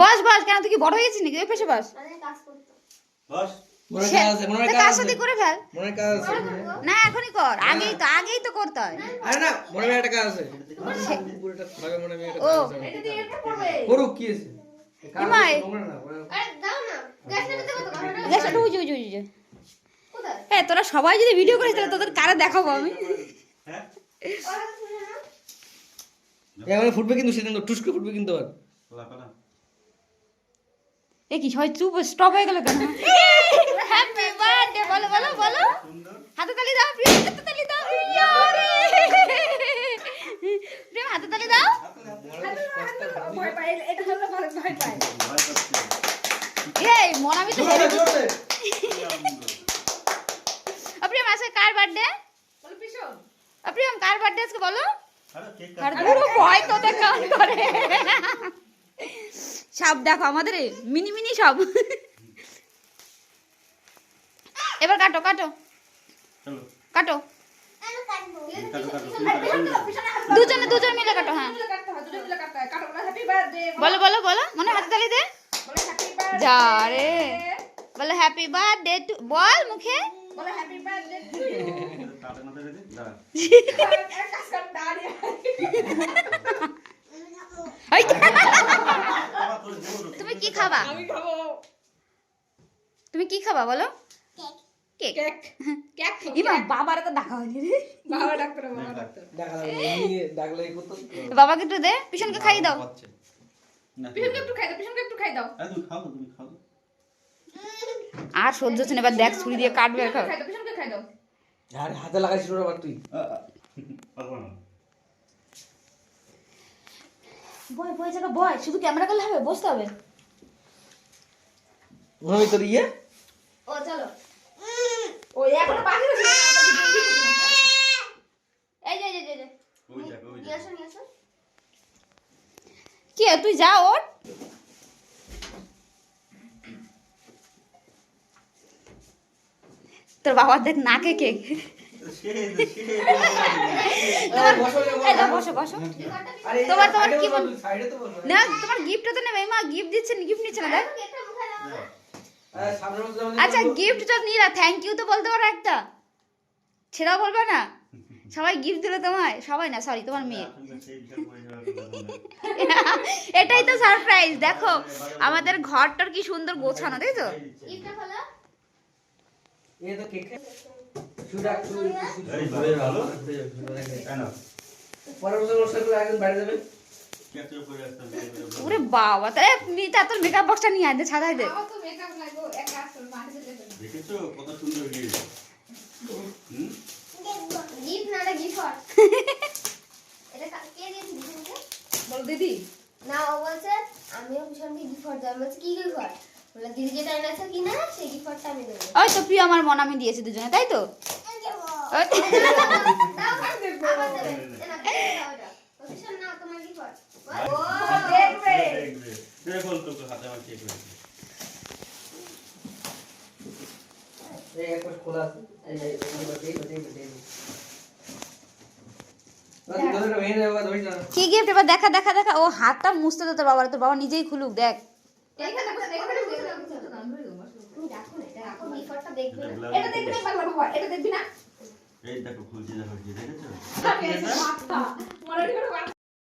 বস বস কেন? তুই কি বড় হয়ে গেছিস নাকি? ওই পাশে বস। না এখনই কর। আগেই তো আগেই তো করতে হয়। আরে না মনে হয় একটা কাজ আছে। ও। কি আছে তোরা সবাই যদি ভিডিও করিস তাহলে তোদের কারা দেখাবো আমি? হ্যাঁ? মানে ফুটবে কিন্তু সেদিন তো টুস করে ফুটবে কিন্তু এ কি সবাই চুপ স্টপ হয়ে গেল কেন? হ্যাপি বার্থডে বলো বলো বলো। হাতে তালি দাও প্রিয় হাতে তালি দাও ইয়ারে প্রিয় হাতে তালি দাও। ভয় পাই এটা হলো ভয় ভয় পাই ভয় পাচ্ছি এই মনামি তো জোরে, জোরে। প্রিয়ম আজকে কার বার্থডে প্রিয়ম কার বার্থডে আজকে বলো? আরে কেক আর কাট পুরো ভয় তো কান করে সব দেখো আমাদের মিনি মিনি সব। এবার কাটো কাটো। কাটো। দুজনে দুজন মিলে কাটো হ্যাঁ। বলে বলো বলো মনে হাতে তালি দে। যা রে। বলো হ্যাপি বার্থডে টু বল মুখে। বলে হ্যাপি বার্থডে টু ইউ দাঁড়া এক কাজ কর দাঁড়িয়ে এই, বাবা তোর জোর তুমি কি খাবা? আমি খাব। তুমি কি খাবা বলো? কেক কেক কেক ইমা বাবারে তো ডাকা হয়নি রে। বাবা ডাক্তার বাবা ডাক্তার। ডাকলে এই করতো। বাবাকে একটু দে পিছনকে খাইয়ে দাও। পিছনকে একটু খাই দাও পিছনকে একটু খাই দাও। আরে খাও তুমি খাও। আর সহ্য হচ্ছে না এবার দেখ ছুরি দিয়ে কাটবে খাও। খাই দাও পিছনকে খাই দাও। আরে হাতে লাগাইছিস ওরা তুই। বয় বয় জায়গা বয় শুধু ক্যামেরা করলে হবে বসতে হবে। মনে হয় তোর ইয়ে ও চলো ও এখনও বাকি রয়েছে এই যে এই যে, এই যে ওই যাক ওই নিয়ে যাক আসো নিয়ে আসো কি তুই যা ওর তোর বাবা দেখ নাকে কেক সে সে আরে বসো, বসো, এই দাও, বসো। বসো বসো আরে এই তোমার- তোমার সাইডে কি বসো, মন- তুই সাইডে তো বসো। না তোমার গিফটটা তো নেবে মা গিফট দিচ্ছে গিফট নিচ্ছে না দেখ আচ্ছা বসো। গিফটটা নিয়ে থ্যাংক ইউ তো বলতে পারো একটা। সেটাও বলবে না? সবাই গিফট দিল তোমায়? সবাই না সরি তোমার মেয়ে। এটাই তো সারপ্রাইজ দেখো আমাদের ঘরটার কি সুন্দর গোছানো তাই তো? পরের বছর বাইরে যাবে। ওরে বাবা তাহলে মিতা তোর মেকআপ বক্সটা নিয়ে আয় ছাদাই দে। আমার তো মেকআপ লাগবে এক কাজ করো মাঠে যেতে হবে দেখেছ? কত সুন্দর গিয়ে হুম? গিফট না এটা গিফট এটা কে দিয়েছে বল দিদি। না ও বলছে আমিও ভীষণকে গিফট দেবো। আমি কি গিফট বলে দিদি যেটা এনেছে কি না সেই গিফটটা আমি দেবো। ওই তো প্রিয় আমার মন আমি দিয়েছি দুজনে তাই তো? ওই তো। না কি গিফট এবার দেখা দেখা দেখা। ও হাতটা মুছতে তো তোর বাবার তোর বাবা নিজেই খুলুক দেখ। এটা দেখবে না। দেখবি এটা দেখবি এই দেখো খুলছি দেখো দেখেছ